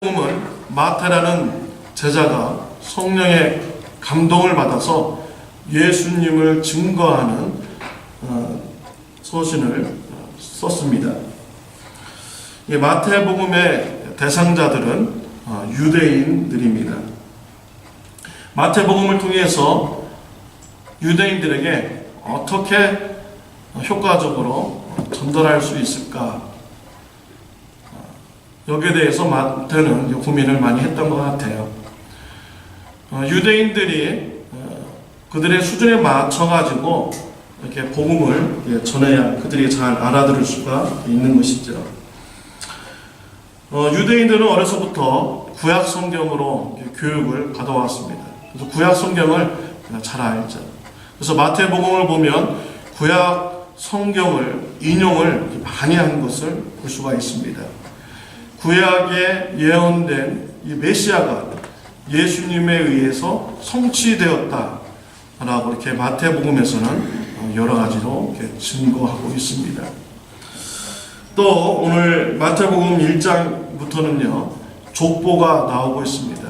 복음은 마태라는 제자가 성령의 감동을 받아서 예수님을 증거하는 어, 서신을 어, 썼습니다. 이 마태복음의 대상자들은 어, 유대인들입니다. 마태복음을 통해서 유대인들에게 어떻게 효과적으로 전달할 수 있을까 여기에 대해서 마태는 고민을 많이 했던 것 같아요. 어, 유대인들이 어, 그들의 수준에 맞춰가지고 이렇게 복음을 예, 전해야 그들이 잘 알아들을 수가 있는 것이죠. 어, 유대인들은 어려서부터 구약 성경으로 교육을 받아왔습니다. 그래서 구약 성경을 잘 알죠. 그래서 마태복음을 보면 구약 성경을 인용을 많이 한 것을 볼 수가 있습니다. 구약에 예언된 이 메시아가 예수님에 의해서 성취되었다라고 이렇게 마태복음에서는 여러 가지로 이렇게 증거하고 있습니다. 또 오늘 마태복음 1장부터는요 족보가 나오고 있습니다.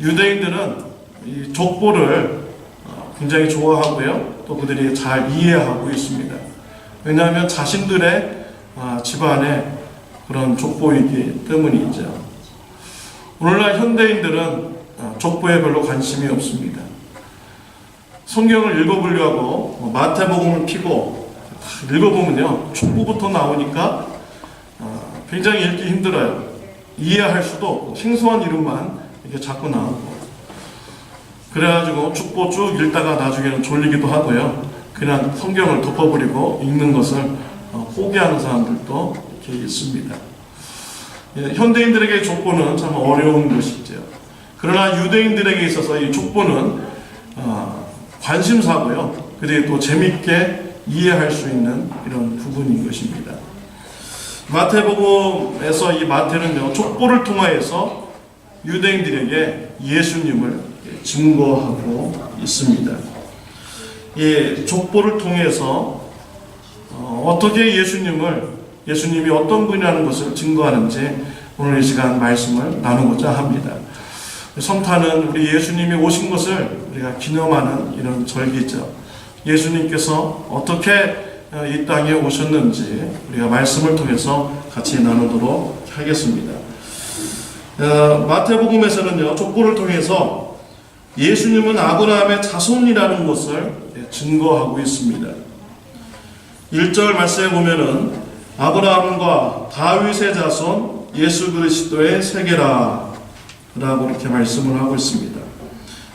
유대인들은 이 족보를 굉장히 좋아하고요 또 그들이 잘 이해하고 있습니다. 왜냐하면 자신들의 집안에 그런 족보이기 때문이죠. 오늘날 현대인들은 족보에 별로 관심이 없습니다. 성경을 읽어보려고 뭐 마태복음을 피고 읽어보면요 족보부터 나오니까 굉장히 읽기 힘들어요. 이해할 수도 생소한 이름만 이렇게 자꾸 나오고 그래가지고 족보 쭉 읽다가 나중에는 졸리기도 하고요. 그냥 성경을 덮어버리고 읽는 것을 포기하는 사람들도 이렇게 있습니다. 예, 현대인들에게 족보는 참 어려운 것이죠. 그러나 유대인들에게 있어서 이 족보는 어, 관심사고요. 그들이 또 재밌게 이해할 수 있는 이런 부분인 것입니다. 마태복음에서 이 마태는요 족보를 통하여서 유대인들에게 예수님을 증거하고 있습니다. 이 족보를 통해서 어, 어떻게 예수님을 예수님이 어떤 분이라는 것을 증거하는지 오늘 이 시간 말씀을 나누고자 합니다. 성탄은 우리 예수님이 오신 것을 우리가 기념하는 이런 절기죠. 예수님께서 어떻게 이 땅에 오셨는지 우리가 말씀을 통해서 같이 나누도록 하겠습니다. 어, 마태복음에서는요 족보를 통해서 예수님은 아브라함의 자손이라는 것을 증거하고 있습니다. 1절 말씀에 보면은 아브라함과 다윗의 자손 예수 그리스도의 세계라 라고 이렇게 말씀을 하고 있습니다.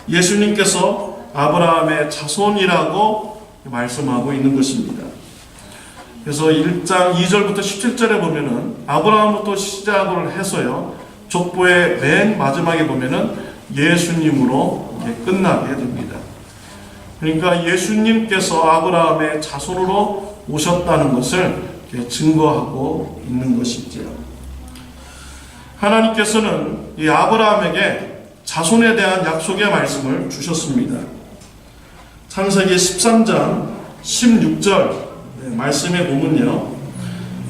예수님께서 아브라함의 자손이라고 말씀하고 있는 것입니다. 그래서 1장 2절부터 17절에 보면은 아브라함부터 시작을 해서요. 족보의 맨 마지막에 보면은 예수님으로 끝나게 됩니다. 그러니까 예수님께서 아브라함의 자손으로 오셨다는 것을 증거하고 있는 것이지요. 하나님께서는 이 아브라함에게 자손에 대한 약속의 말씀을 주셨습니다. 창세기 13장 16절 말씀에 보면요.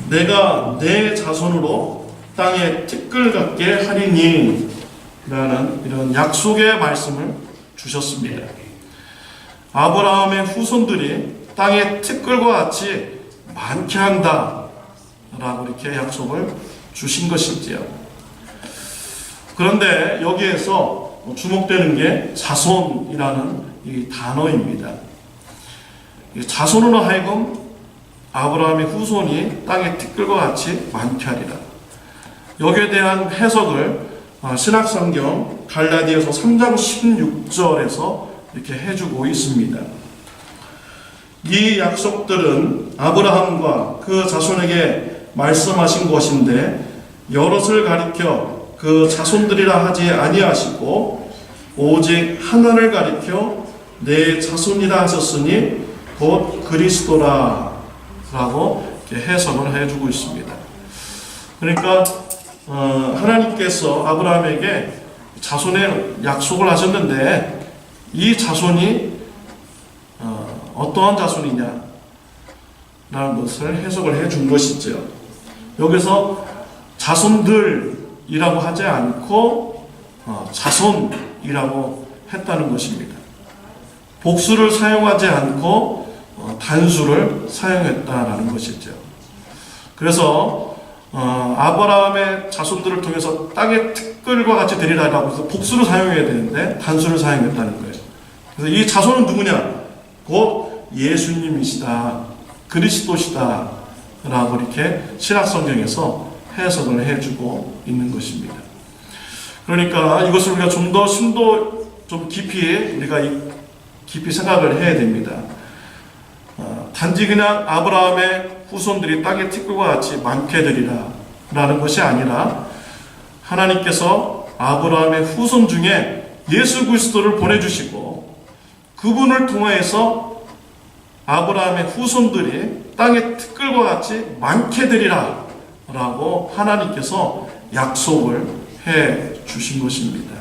내가 내 자손으로 땅에 티끌 같게 하리니 라는 이런 약속의 말씀을 주셨습니다. 아브라함의 후손들이 땅의 티끌과 같이 많게 한다. 라고 이렇게 약속을 주신 것이지요. 그런데 여기에서 주목되는 게 자손이라는 이 단어입니다. 자손으로 하여금 아브라함의 후손이 땅의 티끌과 같이 많게 하리라. 여기에 대한 해석을 신학성경 갈라디아서 3장 16절에서 이렇게 해주고 있습니다. 이 약속들은 아브라함과 그 자손에게 말씀하신 것인데 여럿을 가리켜 그 자손들이라 하지 아니하시고 오직 하나를 가리켜 내 자손이라 하셨으니 곧 그리스도라 라고 해석을 해주고 있습니다. 그러니까 어, 하나님께서 아브라함에게 자손의 약속을 하셨는데 이 자손이 어, 떠한 자손이냐 라는 것을 해석을 해 준 것이죠. 여기서 자손들이라는 하지 않고 어, 자손이라고 했다는 것입니다. 복수를 사용하지 않고 어, 단수를 사용했다라는 것이죠. 그래서 어, 아브라함의 자손들을 통해서 땅의 특글과 같이 되리라라고 해서 복수를 사용해야 되는데 단수를 사용했다는 거예요. 그래서 이 자손은 누구냐? 곧 예수님이시다. 그리스도시다. 라고 이렇게 신학성경에서 해석을 해주고 있는 것입니다. 그러니까 이것을 우리가 좀 더 심도 좀 깊이 우리가 이- 깊이 생각을 해야 됩니다. 어, 단지 그냥 아브라함의 후손들이 땅의 티끌과 같이 많게 되리라 라는 것이 아니라 하나님께서 아브라함의 후손 중에 예수 그리스도를 보내주시고 그분을 통하여서 아브라함의 후손들이 땅의 티끌과 같이 많게 되리라 라고 하나님께서 약속을 해 주신 것입니다.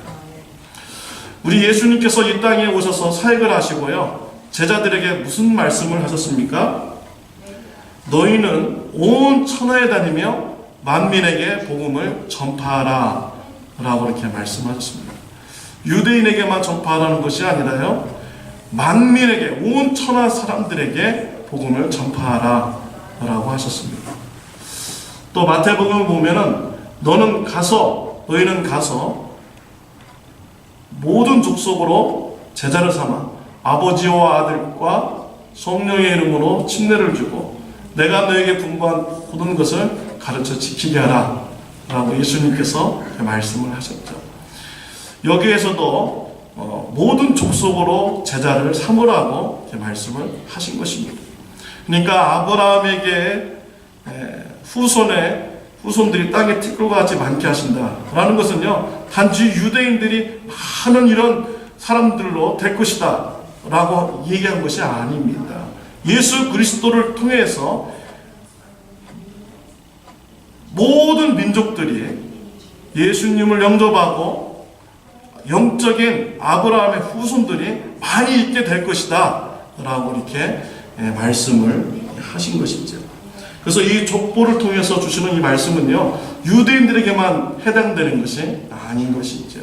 우리 예수님께서 이 땅에 오셔서 사역을 하시고요. 제자들에게 무슨 말씀을 하셨습니까? 너희는 온 천하에 다니며 만민에게 복음을 전파하라 라고 이렇게 말씀하셨습니다. 유대인에게만 전파하라는 것이 아니라요. 만민에게 온 천하 사람들에게 복음을 전파하라 라고 하셨습니다. 또 마태복음을 보면은 너는 가서 너희는 가서 모든 족속으로 제자를 삼아 아버지와 아들과 성령의 이름으로 침례를 주고 내가 너에게 분부한 모든 것을 가르쳐 지키게 하라 라고 예수님께서 말씀을 하셨죠. 여기에서도 어, 모든 족속으로 제자를 삼으라고 말씀을 하신 것입니다. 그러니까 아브라함에게 에, 후손의 후손들이 땅에 티끌과 같이 많게 하신다라는 것은요 단지 유대인들이 많은 이런 사람들로 될 것이다라고 얘기한 것이 아닙니다. 예수 그리스도를 통해서 모든 민족들이 예수님을 영접하고 영적인 아브라함의 후손들이 많이 있게 될 것이다 라고 이렇게 예, 말씀을 하신 것이죠. 그래서 이 족보를 통해서 주시는 이 말씀은요, 유대인들에게만 해당되는 것이 아닌 것이죠.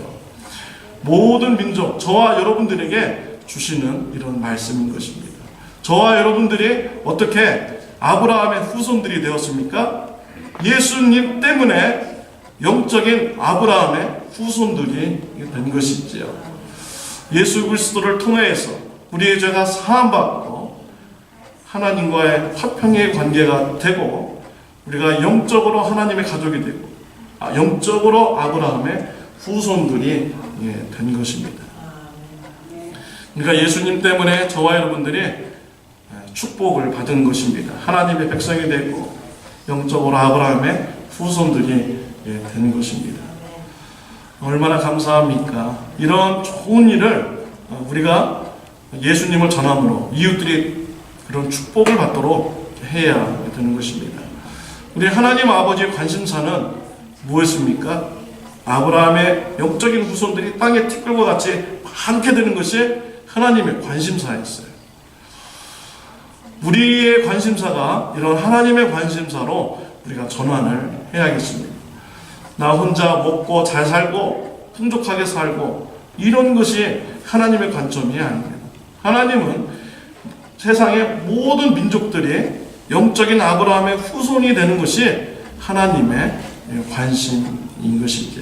모든 민족, 저와 여러분들에게 주시는 이런 말씀인 것입니다. 저와 여러분들이 어떻게 아브라함의 후손들이 되었습니까? 예수님 때문에 영적인 아브라함의 후손들이 된 것이지요. 예수 그리스도를 통해서 우리의 죄가 사함받고 하나님과의 화평의 관계가 되고 우리가 영적으로 하나님의 가족이 되고 아, 영적으로 아브라함의 후손들이 예, 된 것입니다. 그러니까 예수님 때문에 저와 여러분들이 예, 축복을 받은 것입니다. 하나님의 백성이 되고 영적으로 아브라함의 후손들이 예, 된 것입니다. 얼마나 감사합니까? 이런 좋은 일을 어, 우리가 예수님을 전함으로 이웃들이 그런 축복을 받도록 해야 되는 것입니다. 우리 하나님 아버지의 관심사는 무엇입니까? 아브라함의 영적인 후손들이 땅의 티끌과 같이 많게 되는 것이 하나님의 관심사였어요. 우리의 관심사가 이런 하나님의 관심사로 우리가 전환을 해야겠습니다. 나 혼자 먹고 잘 살고 풍족하게 살고 이런 것이 하나님의 관점이 아닙니다. 하나님은 세상의 모든 민족들이 영적인 아브라함의 후손이 되는 것이 하나님의 관심인 것이죠.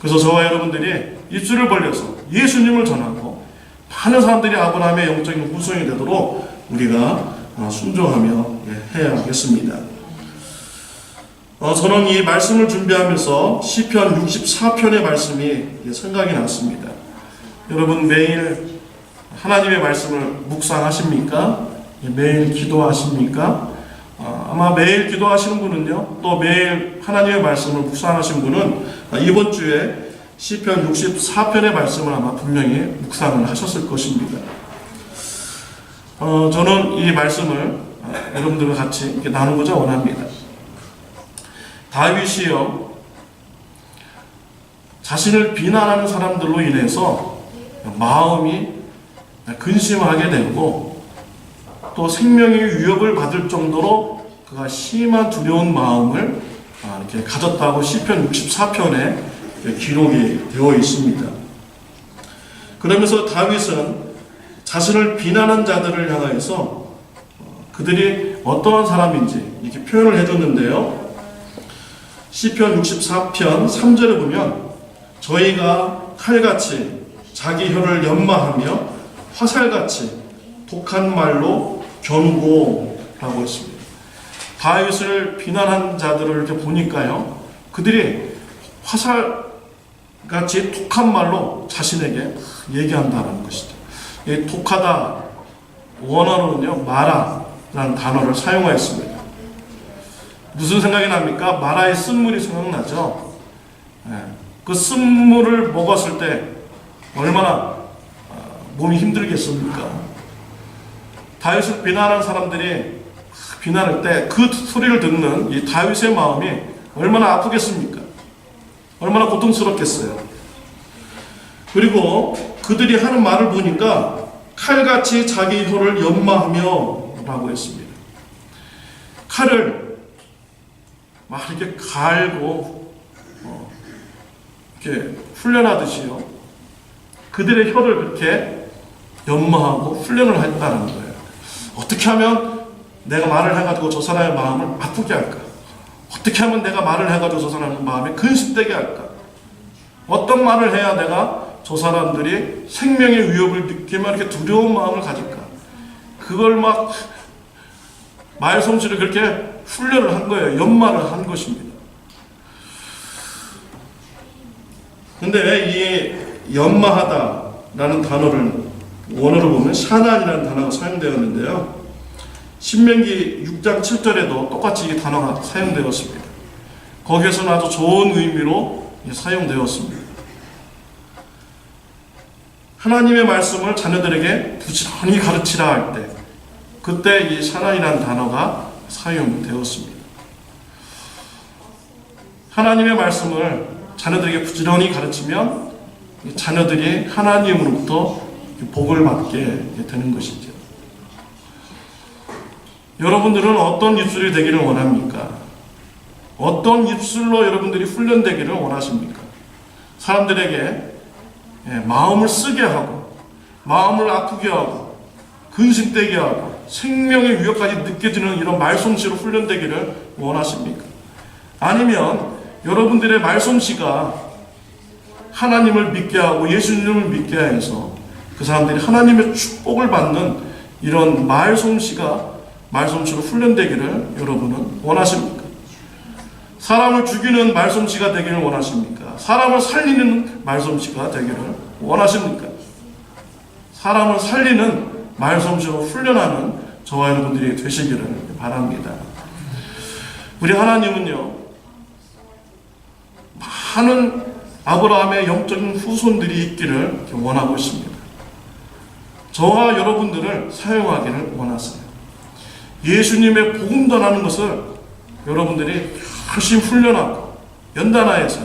그래서 저와 여러분들이 입술을 벌려서 예수님을 전하고 많은 사람들이 아브라함의 영적인 후손이 되도록 우리가 순종하며 해야겠습니다. 어, 저는 이 말씀을 준비하면서 시편 64편의 말씀이 생각이 났습니다. 여러분 매일 하나님의 말씀을 묵상하십니까? 매일 기도하십니까? 어, 아마 매일 기도하시는 분은요, 또 매일 하나님의 말씀을 묵상하신 분은 이번 주에 시편 64편의 말씀을 아마 분명히 묵상을 하셨을 것입니다. 어, 저는 이 말씀을 여러분들과 같이 이렇게 나누고자 원합니다. 다윗이요 자신을 비난하는 사람들로 인해서 마음이 근심하게 되고 또 생명의 위협을 받을 정도로 그가 심한 두려운 마음을 아, 이렇게 가졌다고 시편 64편에 기록이 되어 있습니다. 그러면서 다윗은 자신을 비난한 자들을 향하여서 어, 그들이 어떠한 사람인지 이렇게 표현을 해줬는데요. 시편 64편 3절에 보면 저희가 칼같이 자기 혀를 연마하며 화살같이 독한 말로 견고라고 했습니다. 다윗을 비난한 자들을 이렇게 보니까요. 그들이 화살같이 독한 말로 자신에게 얘기한다는 것이죠. 이 독하다 원어로는요 마라라는 단어를 사용하였습니다. 무슨 생각이 납니까? 마라의 쓴물이 생각나죠. 예, 그 쓴물을 먹었을 때 얼마나 아, 몸이 힘들겠습니까? 다윗을 비난하는 사람들이 비난할 때 그 소리를 듣는 이 다윗의 마음이 얼마나 아프겠습니까? 얼마나 고통스럽겠어요. 그리고 그들이 하는 말을 보니까 칼같이 자기 혀를 연마하며 라고 했습니다. 칼을 막 이렇게 갈고 어, 이렇게 훈련하듯이요. 그들의 혀를 그렇게 연마하고 훈련을 했다는 거예요. 어떻게 하면 내가 말을 해가지고 저 사람의 마음을 아프게 할까? 어떻게 하면 내가 말을 해가지고 저 사람의 마음에 근심되게 할까? 어떤 말을 해야 내가 저 사람들이 생명의 위협을 느끼면 이렇게 두려운 마음을 가질까? 그걸 막 말솜씨를 그렇게 훈련을 한 거예요. 연마를 한 것입니다. 근데 이 연마하다라는 단어를 원어로 보면 샤난이라는 단어가 사용되었는데요. 신명기 6장 7절에도 똑같이 이 단어가 사용되었습니다. 거기에서는 아주 좋은 의미로 사용되었습니다. 하나님의 말씀을 자녀들에게 부지런히 가르치라 할 때, 그때 이 샤난이라는 단어가 사용되었습니다. 하나님의 말씀을 자녀들에게 부지런히 가르치면 자녀들이 하나님으로부터 복을 받게 되는 것이죠. 여러분들은 어떤 입술이 되기를 원합니까? 어떤 입술로 여러분들이 훈련되기를 원하십니까? 사람들에게 예, 마음을 쓰게 하고, 마음을 아프게 하고, 근심되게 하고, 생명의 위협까지 느껴지는 이런 말솜씨로 훈련되기를 원하십니까? 아니면 여러분들의 말솜씨가 하나님을 믿게 하고 예수님을 믿게 해서 그 사람들이 하나님의 축복을 받는 이런 말솜씨가 말솜씨로 훈련되기를 여러분은 원하십니까? 사람을 죽이는 말솜씨가 되기를 원하십니까? 사람을 살리는 말솜씨가 되기를 원하십니까? 사람을 살리는 말솜씨로 훈련하는 저와 여러분들이 되시기를 바랍니다. 우리 하나님은요, 많은 아브라함의 영적인 후손들이 있기를 원하고 있습니다. 저와 여러분들을 사용하기를 원하세요. 예수님의 복음 전하는 것을 여러분들이 열심히 훈련하고 연단하여서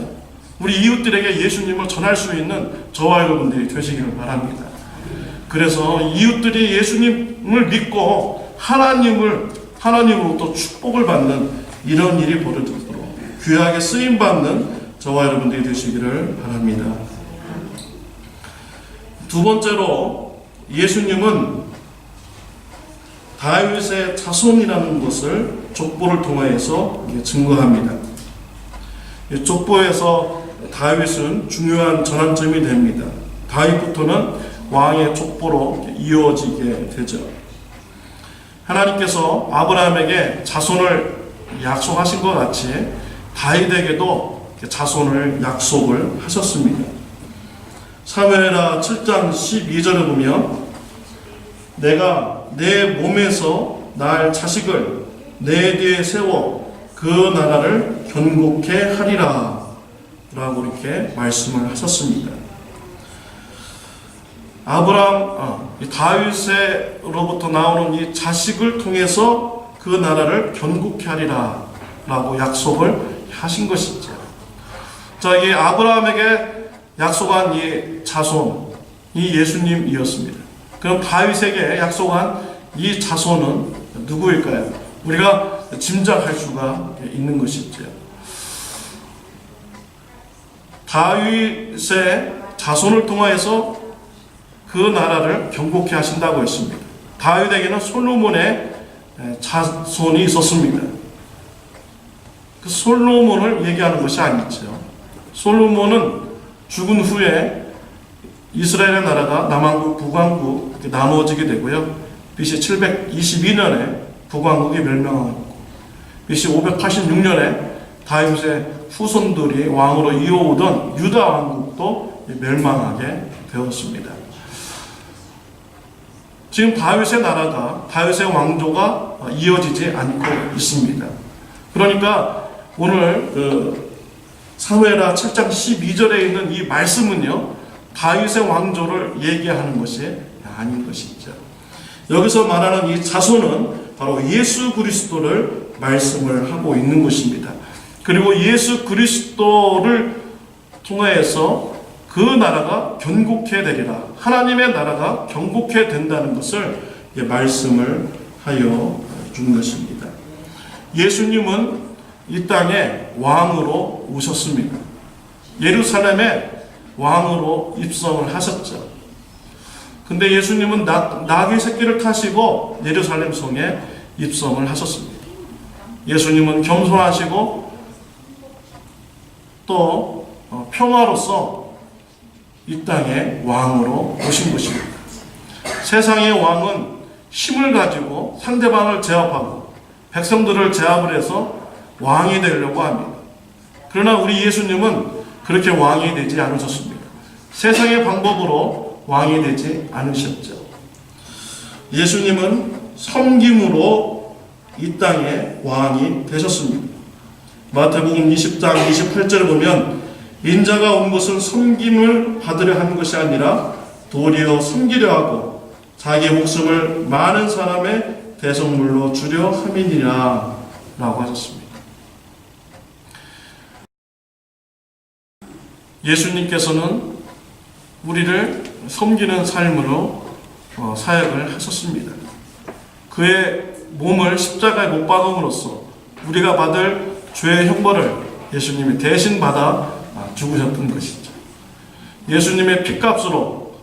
우리 이웃들에게 예수님을 전할 수 있는 저와 여러분들이 되시기를 바랍니다. 그래서 이웃들이 예수님을 믿고 하나님을 하나님으로부터 축복을 받는 이런 일이 벌어지도록 귀하게 쓰임 받는 저와 여러분들이 되시기를 바랍니다. 두 번째로 예수님은 다윗의 자손이라는 것을 족보를 통하여서 증거합니다. 이 족보에서 다윗은 중요한 전환점이 됩니다. 다윗부터는 왕의 족보로 이어지게 되죠. 하나님께서 아브라함에게 자손을 약속하신 것 같이 다윗에게도 자손을 약속을 하셨습니다. 사무엘하 7장 12절에 보면 내가 내 몸에서 날 자식을 내 뒤에 세워 그 나라를 견고케 하리라 라고 이렇게 말씀을 하셨습니다. 아브라함, 아, 다윗으로부터 나오는 이 자식을 통해서 그 나라를 견고케 하리라 라고 약속을 하신 것이죠. 자, 이 아브라함에게 약속한 이 자손, 이 예수님이었습니다. 그럼 다윗에게 약속한 이 자손은 누구일까요? 우리가 짐작할 수가 있는 것이죠. 다윗의 자손을 통하여서 그 나라를 경고케 하신다고 했습니다. 다윗에게는 솔로몬의 자손이 있었습니다. 그 솔로몬을 얘기하는 것이 아니죠. 솔로몬은 죽은 후에 이스라엘의 나라가 남왕국, 북왕국 이렇게 나누어지게 되고요. BC 722년에 북왕국이 멸망하고 BC 586년에 다윗의 후손들이 왕으로 이어오던 유다 왕국도 멸망하게 되었습니다. 지금 다윗의 나라가 다윗의 왕조가 이어지지 않고 있습니다. 그러니까 오늘 그 사무엘하 7장 12절에 있는 이 말씀은요. 다윗의 왕조를 얘기하는 것이 아닌 것이죠. 여기서 말하는 이 자손은 바로 예수 그리스도를 말씀을 하고 있는 것입니다. 그리고 예수 그리스도를 통하여서 그 나라가 견고케 되리라. 하나님의 나라가 견고케 된다는 것을 말씀을 하여 준 것입니다. 예수님은 이 땅에 왕으로 오셨습니다. 예루살렘에 왕으로 입성을 하셨죠. 근데 예수님은 낙, 낙의 새끼를 타시고 예루살렘 성에 입성을 하셨습니다. 예수님은 겸손하시고 또 어, 평화로서 이 땅에 왕으로 오신 것입니다. 세상의 왕은 힘을 가지고 상대방을 제압하고 백성들을 제압을 해서 왕이 되려고 합니다. 그러나 우리 예수님은 그렇게 왕이 되지 않으셨습니다. 세상의 방법으로 왕이 되지 않으셨죠. 예수님은 섬김으로 이 땅에 왕이 되셨습니다. 마태복음 20장 28절을 보면 인자가 온 것은 섬김을 받으려 하는 것이 아니라 도리어 섬기려 하고 자기 목숨을 많은 사람의 대성물로 주려 함이니라 라고 하셨습니다. 예수님께서는 우리를 섬기는 삶으로 어, 사역을 하셨습니다. 그의 몸을 십자가에 못 박음으로써 우리가 받을 죄의 형벌을 예수님이 대신 받아 아, 죽으셨던 것이죠. 예수님의 피값으로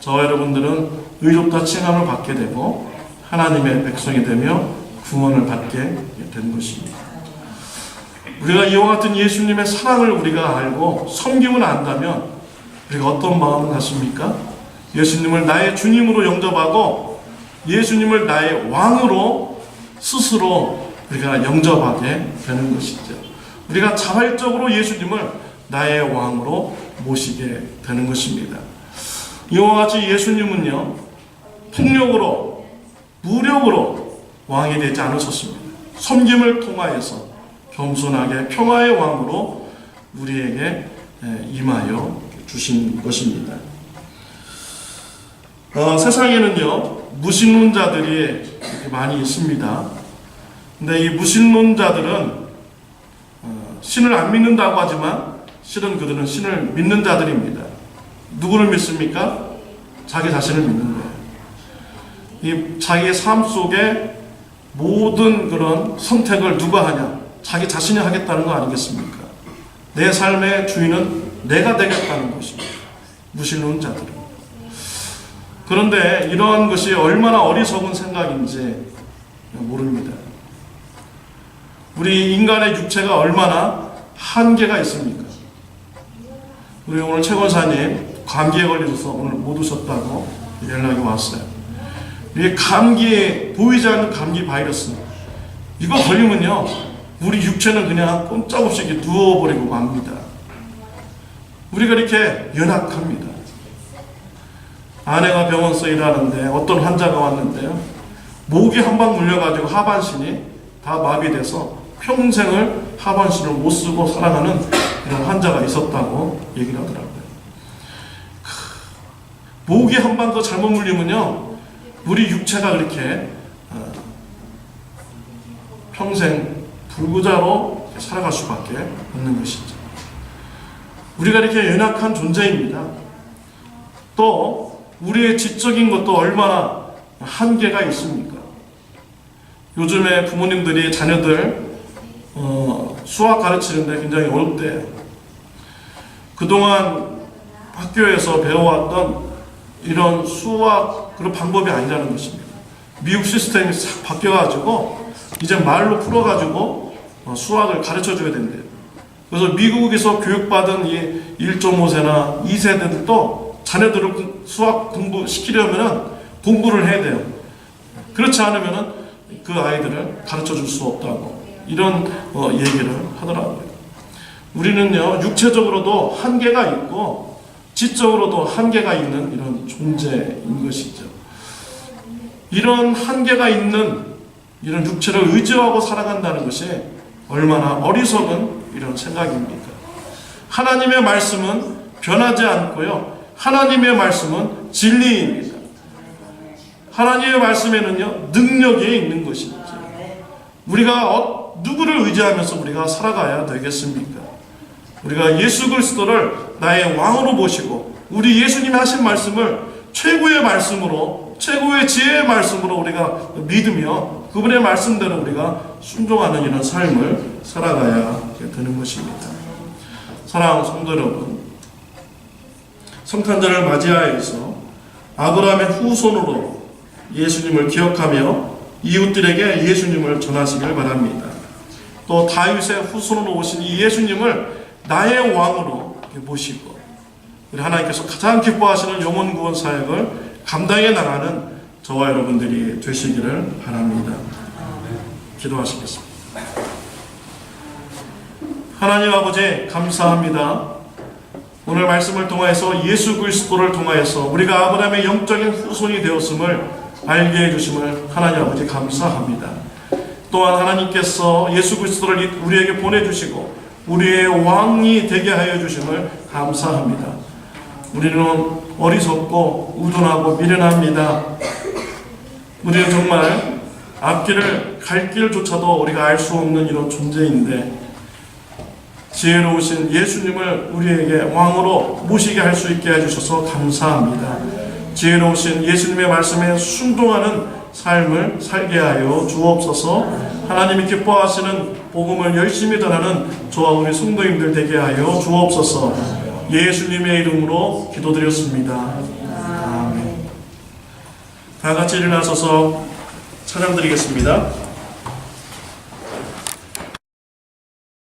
저 여러분들은 의롭다 칭함을 받게 되고 하나님의 백성이 되며 구원을 받게 된 것입니다. 우리가 이와 같은 예수님의 사랑을 우리가 알고 섬김을 안다면 우리가 어떤 마음을 갖습니까? 예수님을 나의 주님으로 영접하고 예수님을 나의 왕으로 스스로 우리가 영접하게 되는 것이죠. 우리가 자발적으로 예수님을 나의 왕으로 모시게 되는 것입니다. 이와 같이 예수님은요, 폭력으로, 무력으로 왕이 되지 않으셨습니다. 섬김을 통하여서 겸손하게 평화의 왕으로 우리에게 임하여 주신 것입니다. 어, 세상에는요, 무신론자들이 많이 있습니다. 근데 이 무신론자들은 어, 신을 안 믿는다고 하지만 실은 그들은 신을 믿는 자들입니다. 누구를 믿습니까? 자기 자신을 믿는 거예요. 이 자기의 삶 속에 모든 그런 선택을 누가 하냐? 자기 자신이 하겠다는 거 아니겠습니까? 내 삶의 주인은 내가 되겠다는 것입니다. 무신론 자들은. 그런데 이러한 것이 얼마나 어리석은 생각인지 모릅니다. 우리 인간의 육체가 얼마나 한계가 있습니까? 우리 오늘 최 권사님 감기에 걸려서 오늘 못 오셨다고 연락이 왔어요. 이 감기 보이지 않는 감기 바이러스 이거 걸리면요 우리 육체는 그냥 꼼짝없이 누워버리고 맙니다. 우리가 이렇게 연약합니다. 아내가 병원서 일하는데 어떤 환자가 왔는데요. 목이 한 방 물려가지고 하반신이 다 마비돼서 평생을 하반신을 못 쓰고 살아가는 이런 환자가 있었다고 얘기를 하더라고요. 목이 한방더 잘못 물리면요. 우리 육체가 그렇게 어, 평생 불구자로 살아갈 수밖에 없는 것이죠. 우리가 이렇게 연약한 존재입니다. 또 우리의 지적인 것도 얼마나 한계가 있습니까? 요즘에 부모님들이 자녀들 어, 수학 가르치는데 굉장히 어렵대요. 그동안 학교에서 배워왔던 이런 수학 그런 방법이 아니라는 것입니다. 미국 시스템이 싹 바뀌어가지고 이제 말로 풀어가지고 어, 수학을 가르쳐 줘야 된대요. 그래서 미국에서 교육받은 이 1.5세나 2세들도 자녀들을 공- 수학 공부 시키려면 공부를 해야 돼요. 그렇지 않으면 그 아이들을 가르쳐 줄 수 없다고 이런 어, 얘기를 하더라고요. 우리는요 육체적으로도 한계가 있고 지적으로도 한계가 있는 이런 존재인 것이죠. 이런 한계가 있는 이런 육체를 의지하고 살아간다는 것이 얼마나 어리석은 이런 생각입니까? 하나님의 말씀은 변하지 않고요. 하나님의 말씀은 진리입니다. 하나님의 말씀에는요 능력이 있는 것이죠. 우리가 어- 누구를 의지하면서 우리가 살아가야 되겠습니까? 우리가 예수 그리스도를 나의 왕으로 모시고 우리 예수님이 하신 말씀을 최고의 말씀으로 최고의 지혜의 말씀으로 우리가 믿으며 그분의 말씀대로 우리가 순종하는 이런 삶을 살아가야 되는 것입니다. 사랑하는 성도 여러분, 성탄절을 맞이하여서 아브라함의 후손으로 예수님을 기억하며 이웃들에게 예수님을 전하시길 바랍니다. 또 다윗의 후손으로 오신 이 예수님을 나의 왕으로 모시고 우리 하나님께서 가장 기뻐하시는 영혼 구원 사역을 감당해 나가는 저와 여러분들이 되시기를 바랍니다. 기도하시겠습니다. 하나님 아버지 감사합니다. 오늘 말씀을 통하여서 예수 그리스도를 통하여서 우리가 아브라함의 영적인 후손이 되었음을 알게 해주심을 하나님 아버지 감사합니다. 또한 하나님께서 예수 그리스도를 우리에게 보내주시고 우리의 왕이 되게 하여 주심을 감사합니다. 우리는 어리석고 우둔하고 미련합니다. 우리는 정말 앞길을 갈 길조차도 우리가 알 수 없는 이런 존재인데 지혜로우신 예수님을 우리에게 왕으로 모시게 할 수 있게 해주셔서 감사합니다. 지혜로우신 예수님의 말씀에 순종하는 삶을 살게 하여 주옵소서 하나님이 기뻐하시는 복음을 열심히 전하는 저와 우리 성도님들 되게 하여 주옵소서 예수님의 이름으로 기도드렸습니다. 아멘. 다 같이 일어나서서 찬양 드리겠습니다.